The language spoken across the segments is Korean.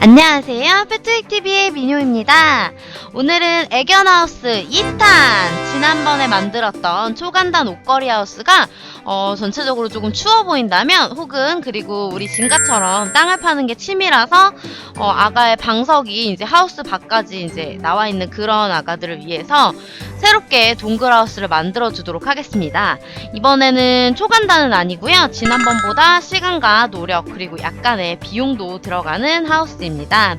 안녕하세요. 패트릭TV의 민효입니다. 오늘은 애견하우스 2탄! 지난번에 만들었던 초간단 옷걸이 하우스가 어, 전체적으로 조금 추워 보인다면 혹은 그리고 우리 진가처럼 땅을 파는 게 취미라서 어, 아가의 방석이 이제 하우스 밖까지 이제 나와 있는 그런 아가들을 위해서 새롭게 동글하우스를 만들어 주도록 하겠습니다. 이번에는 초간단은 아니고요. 지난번보다 시간과 노력 그리고 약간의 비용도 들어가는 하우스입니다.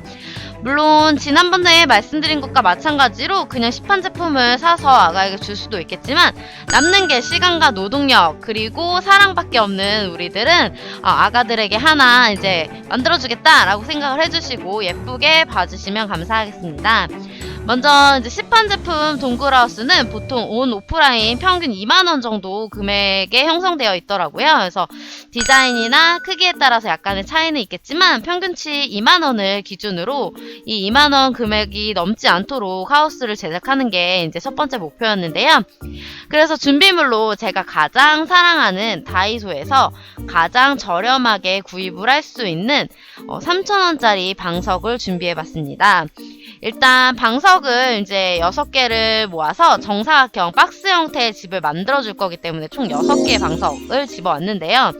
물론 지난번에 말씀드린 것과 마찬가지로 그냥 시판 제품을 사서 아가에게 줄 수도 있겠지만 남는 게 시간과 노동력 그리고 사랑밖에 없는 우리들은 어, 아가들에게 하나 이제 만들어주겠다라고 생각을 해주시고 예쁘게 봐주시면 감사하겠습니다. 먼저 이제 시판 제품 동글하우스는 보통 온 오프라인 평균 2만원 정도 금액에 형성되어 있더라고요. 그래서 디자인이나 크기에 따라서 약간의 차이는 있겠지만 평균치 2만원을 기준으로 이 2만원 금액이 넘지 않도록 하우스를 제작하는 게 이제 첫 번째 목표였는데요. 그래서 준비물로 제가 가장 사랑하는 다이소에서 가장 저렴하게 구입을 할 수 있는 3,000원짜리 방석을 준비해 봤습니다. 일단 방석을 이제 6개를 모아서 정사각형 박스 형태의 집을 만들어 줄 거기 때문에 총 6개의 방석을 집어왔는데요.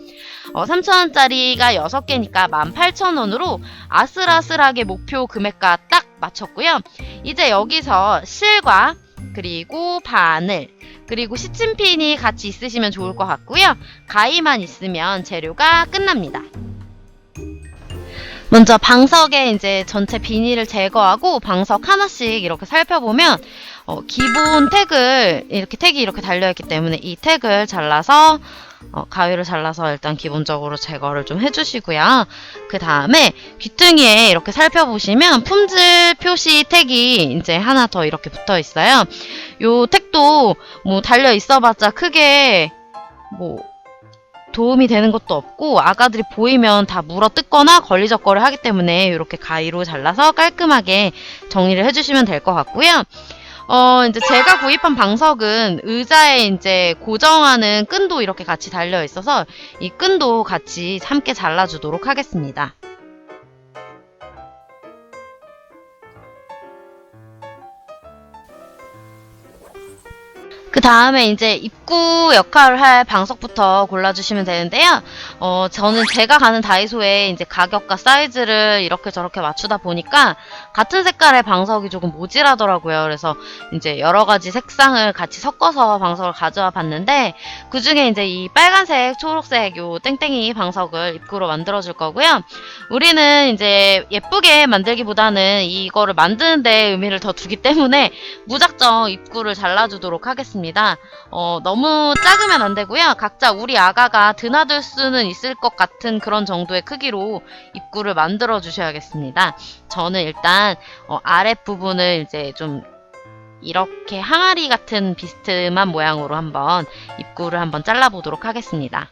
어, 3,000원짜리가 6개니까 18,000원으로 아슬아슬하게 목표 금액과 딱 맞췄고요. 이제 여기서 실과 그리고 바늘 그리고 시침핀이 같이 있으시면 좋을 것 같고요. 가위만 있으면 재료가 끝납니다. 먼저 방석에 이제 전체 비닐을 제거하고 방석 하나씩 이렇게 살펴보면 어, 기본 태그를 이렇게 태기 이렇게 달려있기 때문에 이 태그를 잘라서 어, 가위를 잘라서 일단 기본적으로 제거를 좀 해주시고요. 그 다음에 귀퉁이에 이렇게 살펴보시면 품질 표시 택이 이제 하나 더 이렇게 붙어 있어요. 요 택도 뭐 달려 있어봤자 크게 뭐 도움이 되는 것도 없고 아가들이 보이면 다 물어 뜯거나 걸리적거리 하기 때문에 이렇게 가위로 잘라서 깔끔하게 정리를 해주시면 될 것 같고요. 어, 이제 제가 구입한 방석은 의자에 이제 고정하는 끈도 이렇게 같이 달려 있어서 이 끈도 같이 함께 잘라주도록 하겠습니다. 그 다음에 이제 입구 역할을 할 방석부터 골라주시면 되는데요. 어, 저는 제가 가는 다이소에 이제 가격과 사이즈를 이렇게 저렇게 맞추다 보니까 같은 색깔의 방석이 조금 모질하더라고요. 그래서 이제 여러 가지 색상을 같이 섞어서 방석을 가져와 봤는데 그 중에 이제 이 빨간색, 초록색 요 땡땡이 방석을 입구로 만들어 줄 거고요. 우리는 이제 예쁘게 만들기보다는 이거를 만드는데 의미를 더 두기 때문에 무작정 입구를 잘라주도록 하겠 습니다. 어, 너무 작으면 안 되고요. 각자 우리 아가가 드나들 수는 있을 것 같은 그런 정도의 크기로 입구를 만들어 주셔야겠습니다. 저는 일단 어, 아랫부분을 이제 좀 이렇게 항아리 같은 비스듬한 모양으로 한번 입구를 한번 잘라보도록 하겠습니다.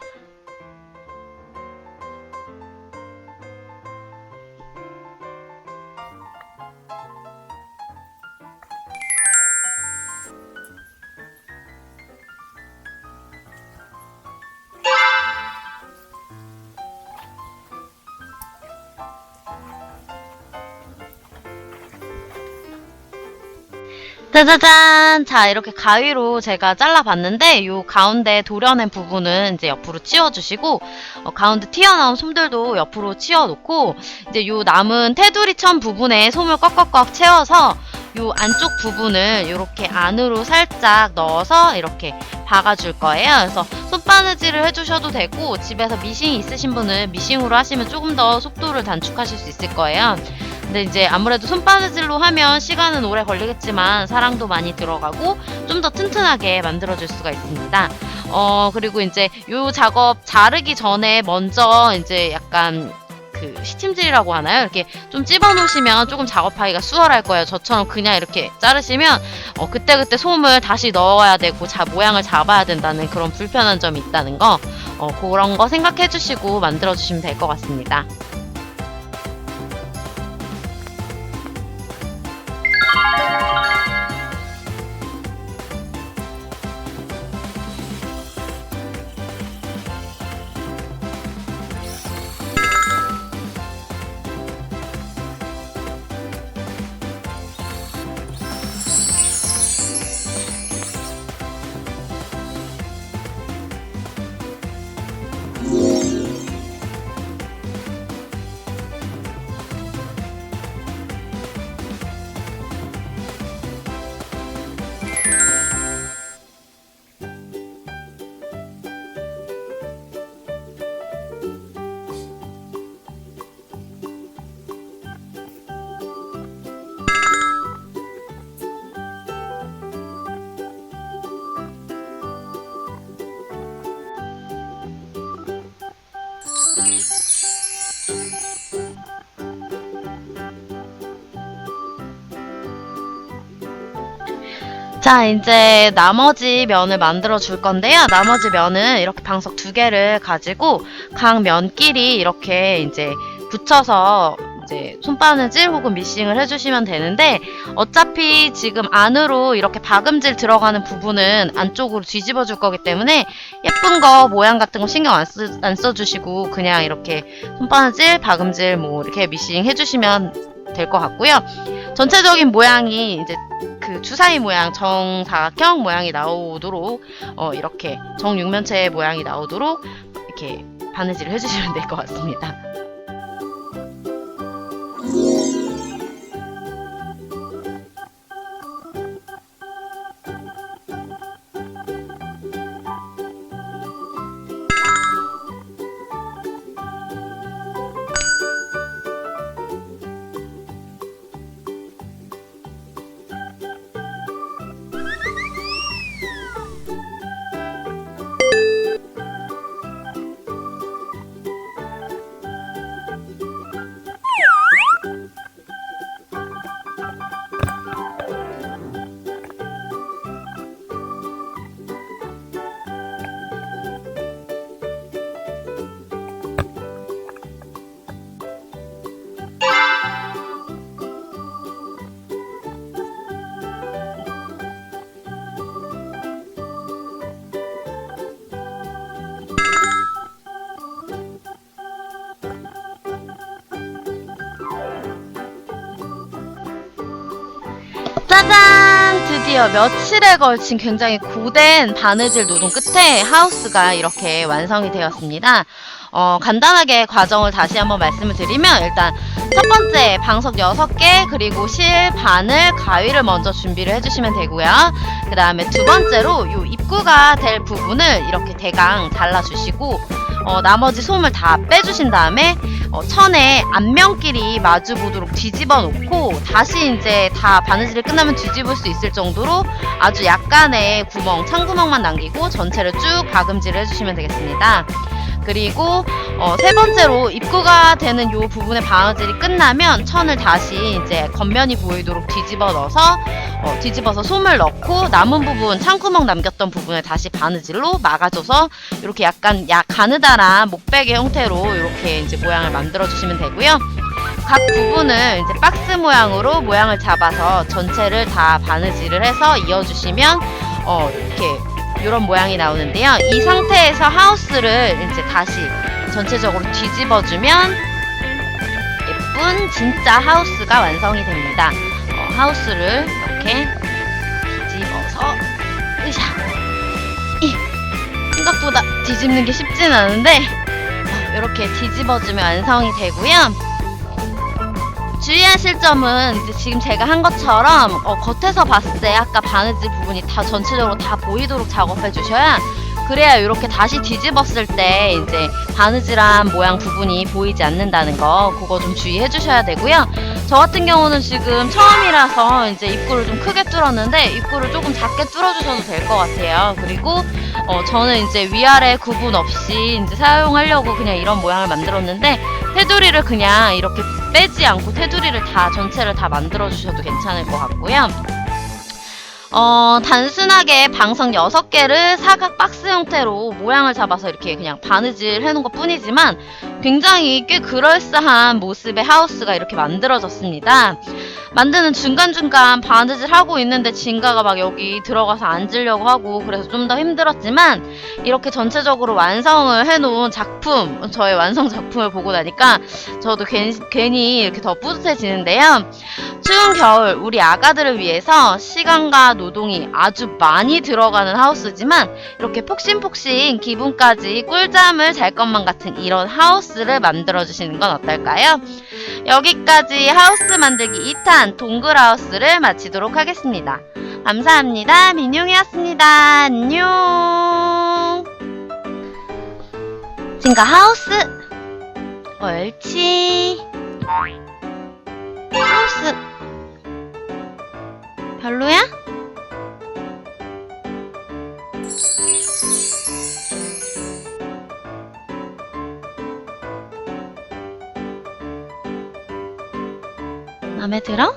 짜자잔! 자, 이렇게 가위로 제가 잘라봤는데, 요 가운데 도려낸 부분은 이제 옆으로 치워주시고, 어, 가운데 튀어나온 솜들도 옆으로 치워놓고, 이제 요 남은 테두리천 부분에 솜을 꽉꽉꽉 채워서, 요 안쪽 부분을 이렇게 안으로 살짝 넣어서 이렇게 박아줄 거예요. 그래서 손바느질을 해주셔도 되고, 집에서 미싱이 있으신 분은 미싱으로 하시면 조금 더 속도를 단축하실 수 있을 거예요. 근데 이제 아무래도 손바느질로 하면 시간은 오래 걸리겠지만 사랑도 많이 들어가고 좀 더 튼튼하게 만들어줄 수가 있습니다. 어, 그리고 이제 요 작업 자르기 전에 먼저 이제 약간 그 시침질이라고 하나요? 이렇게 좀 찝어 놓으시면 조금 작업하기가 수월할 거예요. 저처럼 그냥 이렇게 자르시면 어, 그때그때 솜을 다시 넣어야 되고 자, 모양을 잡아야 된다는 그런 불편한 점이 있다는 거 어, 그런 거 생각해 주시고 만들어 주시면 될 것 같습니다. 자, 이제 나머지 면을 만들어 줄 건데요. 나머지 면은 이렇게 방석 두 개를 가지고 각 면끼리 이렇게 이제 붙여서 이제 손바느질 혹은 미싱을 해주시면 되는데 어차피 지금 안으로 이렇게 박음질 들어가는 부분은 안쪽으로 뒤집어 줄 거기 때문에 예쁜 거 모양 같은 거 신경 안, 쓰, 안 써주시고 그냥 이렇게 손바느질, 박음질 뭐 이렇게 미싱 해주시면 될 것 같고요. 전체적인 모양이 이제 그 주사위 모양 정사각형 모양이 나오도록 어, 이렇게 정육면체 모양이 나오도록 이렇게 바느질을 해주시면 될 것 같습니다. 드디어 며칠에 걸친 굉장히 고된 바느질 노동 끝에 하우스가 이렇게 완성이 되었습니다. 어, 간단하게 과정을 다시 한번 말씀을 드리면 일단 첫 번째 방석 6개 그리고 실, 바늘, 가위를 먼저 준비를 해주시면 되고요. 그 다음에 두 번째로 요 입구가 될 부분을 이렇게 대강 잘라주시고 어, 나머지 솜을 다 빼주신 다음에 어, 천에 앞면끼리 마주 보도록 뒤집어 놓고 다시 이제 다 바느질이 끝나면 뒤집을 수 있을 정도로 아주 약간의 구멍, 창구멍만 남기고 전체를 쭉 박음질을 해주시면 되겠습니다. 그리고 어, 세 번째로 입구가 되는 요 부분의 바느질이 끝나면 천을 다시 이제 겉면이 보이도록 뒤집어 넣어서 어, 뒤집어서 솜을 넣고 남은 부분 창구멍 남겼던 부분을 다시 바느질로 막아줘서 이렇게 약간 야 가느다란 목베개 형태로 이렇게 이제 모양을 만들어 주시면 되고요. 각 부분을 이제 박스 모양으로 모양을 잡아서 전체를 다 바느질을 해서 이어주시면 어, 이렇게 이런 모양이 나오는데요. 이 상태에서 하우스를 이제 다시 전체적으로 뒤집어주면 예쁜 진짜 하우스가 완성이 됩니다. 어, 하우스를 이렇게 뒤집어서 으샤 이 생각보다 뒤집는 게 쉽진 않은데 어, 이렇게 뒤집어주면 완성이 되고요. 주의하실 점은 지금 제가 한 것처럼 어, 겉에서 봤을 때 아까 바느질 부분이 다 전체적으로 다 보이도록 작업해 주셔야 그래야 이렇게 다시 뒤집었을 때 이제 바느질한 모양 부분이 보이지 않는다는 거 그거 좀 주의해 주셔야 되고요. 저 같은 경우는 지금 처음이라서 이제 입구를 좀 크게 뚫었는데 입구를 조금 작게 뚫어 주셔도 될 것 같아요. 그리고 어, 저는 이제 위아래 구분 없이 이제 사용하려고 그냥 이런 모양을 만들었는데 테두리를 그냥 이렇게 빼지 않고 테두리를 다 전체를 다 만들어 주셔도 괜찮을 것 같고요. 어, 단순하게 방석 6개를 사각 박스 형태로 모양을 잡아서 이렇게 그냥 바느질 해놓은 것 뿐이지만 굉장히 꽤 그럴싸한 모습의 하우스가 이렇게 만들어졌습니다. 만드는 중간중간 바느질 하고 있는데 진가가 막 여기 들어가서 앉으려고 하고 그래서 좀 더 힘들었지만 이렇게 전체적으로 완성을 해놓은 작품, 저의 완성 작품을 보고 나니까 저도 괜히, 괜히 이렇게 더 뿌듯해지는데요. 추운 겨울 우리 아가들을 위해서 시간과 노동이 아주 많이 들어가는 하우스지만 이렇게 폭신폭신 기분까지 꿀잠을 잘 것만 같은 이런 하우스를 만들어 주시는 건 어떨까요? 여기까지 하우스 만들기 2탄 동글하우스를 마치도록 하겠습니다. 감사합니다. 민용이었습니다. 안녕. 진가 하우스 옳지. 하우스 별로야? 마음에 들어?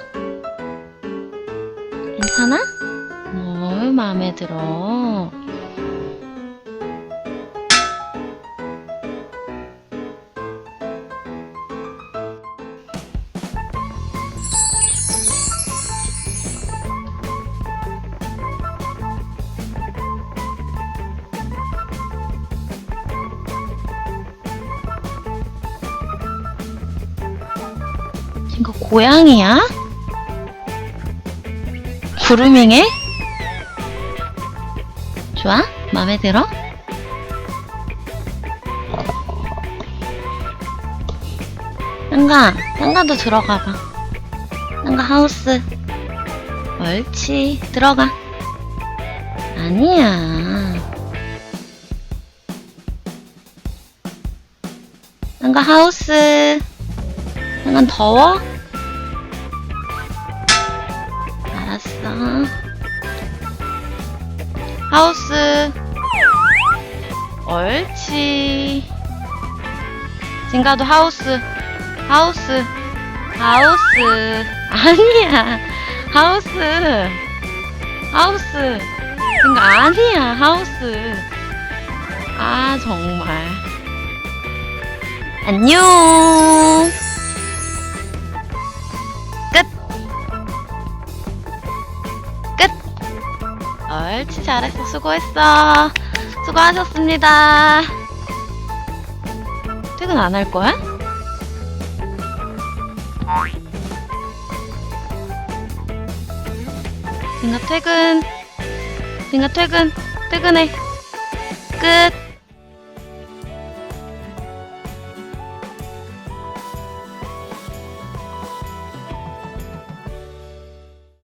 괜찮아? 어. 마음에 들어. 이거 고양이야? 구루밍해? 좋아? 마음에 들어? 땅가, 땅가도 들어가봐. 땅가 하우스. 옳지, 들어가. 아니야. 땅가 하우스. 땅가 더워? 알았어. 하우스. 옳지. 진가도 하우스. 하우스. 하우스. 아니야. 하우스. 하우스. 진가 아니야. 하우스. 아, 정말. 안녕. 옳지 잘했어 수고했어. 수고하셨습니다. 퇴근 안 할 거야? 진가 퇴근. 진가 퇴근. 퇴근해. 끝